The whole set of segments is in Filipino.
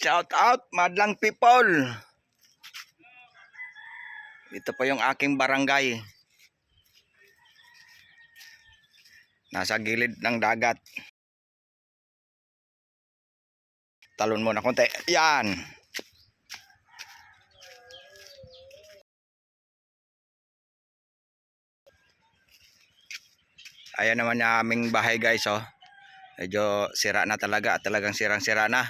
Shout out, madlang people. Ito po yung aking barangay. Nasa gilid ng dagat. Talon mo na konti. Yan. Ayan naman yung aming bahay guys oh. Medyo sira na talaga talagang sirang-sira na.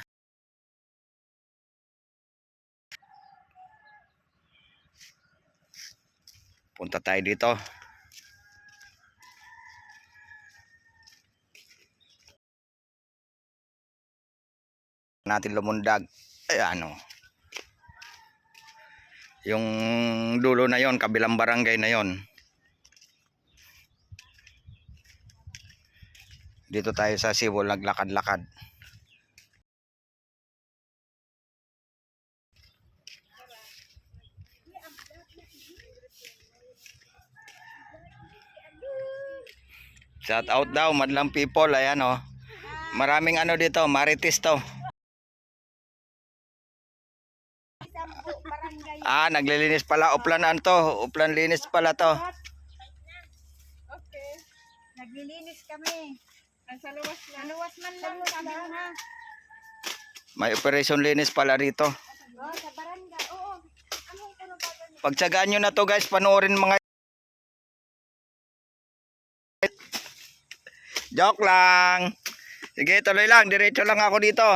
Punta tayo dito. Natin lumundag. Ayan o. Yung dulo na yon, kabilang barangay na yon. Dito tayo sa Sibol, naglakad-lakad. Shout out daw, madlang people. Ayan oh. Maraming ano dito, marites to. Ah, naglilinis pala. Uplanan to. Uplan linis pala to. Okay. Naglilinis kami. Ang sa luwas lang. Sa luwas man lang. Mo ha. May operation linis pala rito. Oh, sa barangay. Oo. Ano? Pagtsagaan nyo na to guys, panoorin mga... Joke lang. Sige, tuloy lang. Diretso lang ako dito.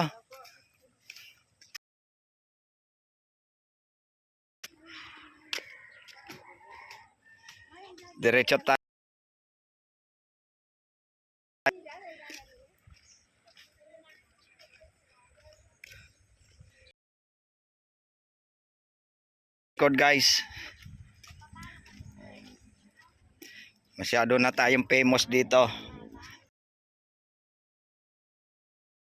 Diretso tayo. Code guys. Masyado na tayong famous dito.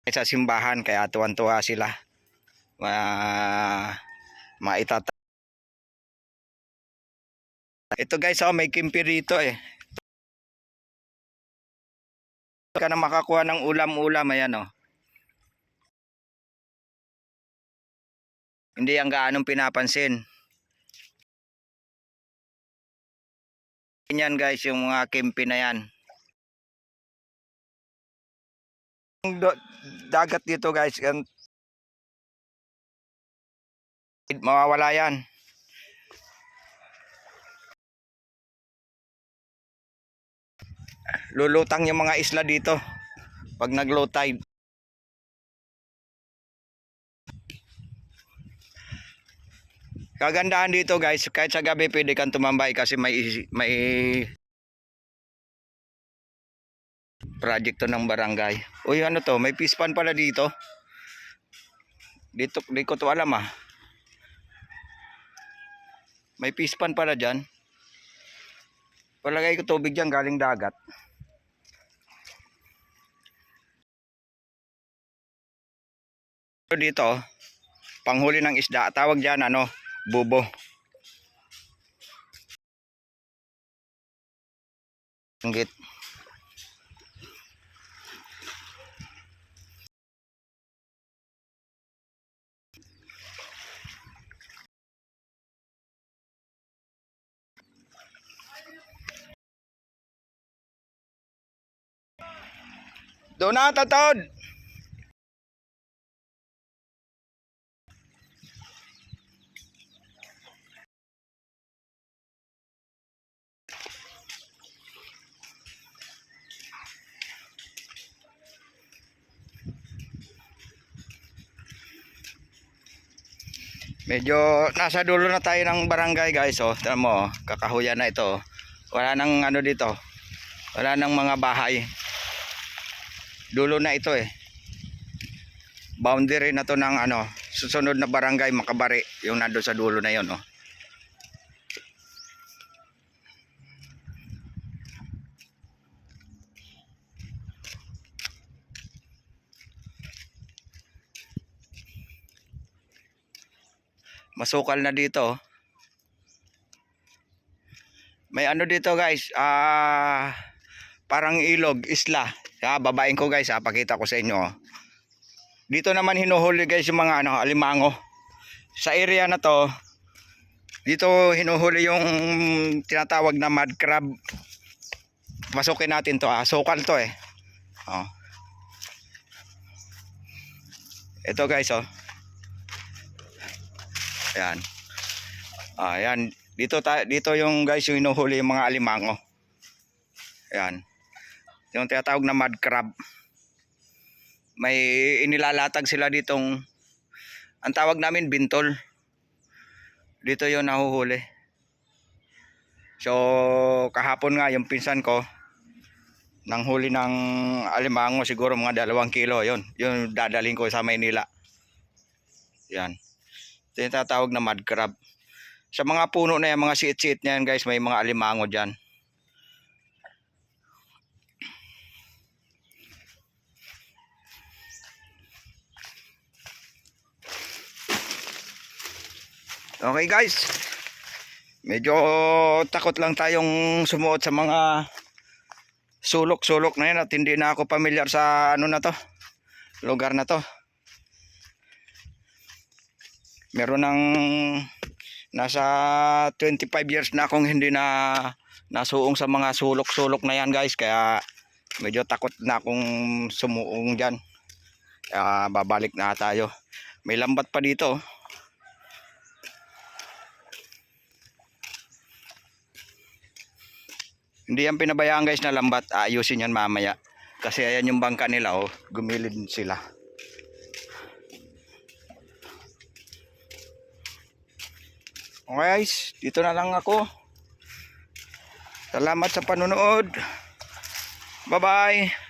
Sa simbahan kaya tuwan-tuwa sila. Ma maitata. Ito guys, oh, may kimpi rito eh. Ka na makakuha ng ulam-ulam ayan oh. Hindi ang gaanong pinapansin. Yan guys, yung mga kimpi na yan. Dagat dito guys, yan, mawawala yan. Lulutang yung mga isla dito pag nag-low tide. Kagandahan dito guys, kahit sa gabi pwede kang tumambay kasi may may project ng barangay. Uy, ano to? May pispan pala dito. Dito, di ko to alam ah. May pispan pala dyan. Palagay ko tubig dyan galing dagat. Dito, oh, panghuli ng isda. Tawag dyan, ano, bubo. Inggit. Doon na, tatod! Medyo nasa dulo na tayo ng barangay guys oh. Tignan mo, oh. kakahuyan na ito. oh. Wala nang ano dito. Wala nang mga bahay. Dulo na ito eh. Boundary na to ng ano, susunod na barangay Makabari, yung nando sa dulo na yon oh. Masukal na dito. oh. May ano dito guys, ah parang ilog, isla. Ah, babain ko guys, ah, pakita ko sa inyo. oh. Dito naman hinuhuli guys yung mga ano, alimango. Sa area na to, dito hinuhuli yung tinatawag na mud crab. Pasukin natin to ah. Sukal to eh. Oh. Ito guys oh. Ayan. Ayan. Dito ta dito yung guys yung hinuhuli yung mga alimango. Ayan. Yung tinatawag na mud crab. May inilalatag sila ditong ang tawag namin bintol. Dito yon nahuhuli. So kahapon nga yung pinsan ko nang huli ng alimango siguro mga dalawang kilo yon yung dadaling ko sa Maynila yan ito yung na mud crab sa mga puno na yan mga siit-siit na yan guys may mga alimango dyan okay guys. Medyo takot lang tayong sumuot sa mga sulok-sulok na yan at hindi na ako pamilyar sa ano na to lugar na to. Meron ng nasa 25 years na akong hindi na nasuong sa mga sulok-sulok na yan guys. Kaya medyo takot na akong sumuong dyan. Kaya babalik na tayo. May lambat pa dito Hindi yan pinabayaan guys na lambat. Ayusin yan mamaya. Kasi ayan yung bangka nila oh. Gumilid sila. Okay guys, dito na lang ako. Salamat sa panonood. Bye bye.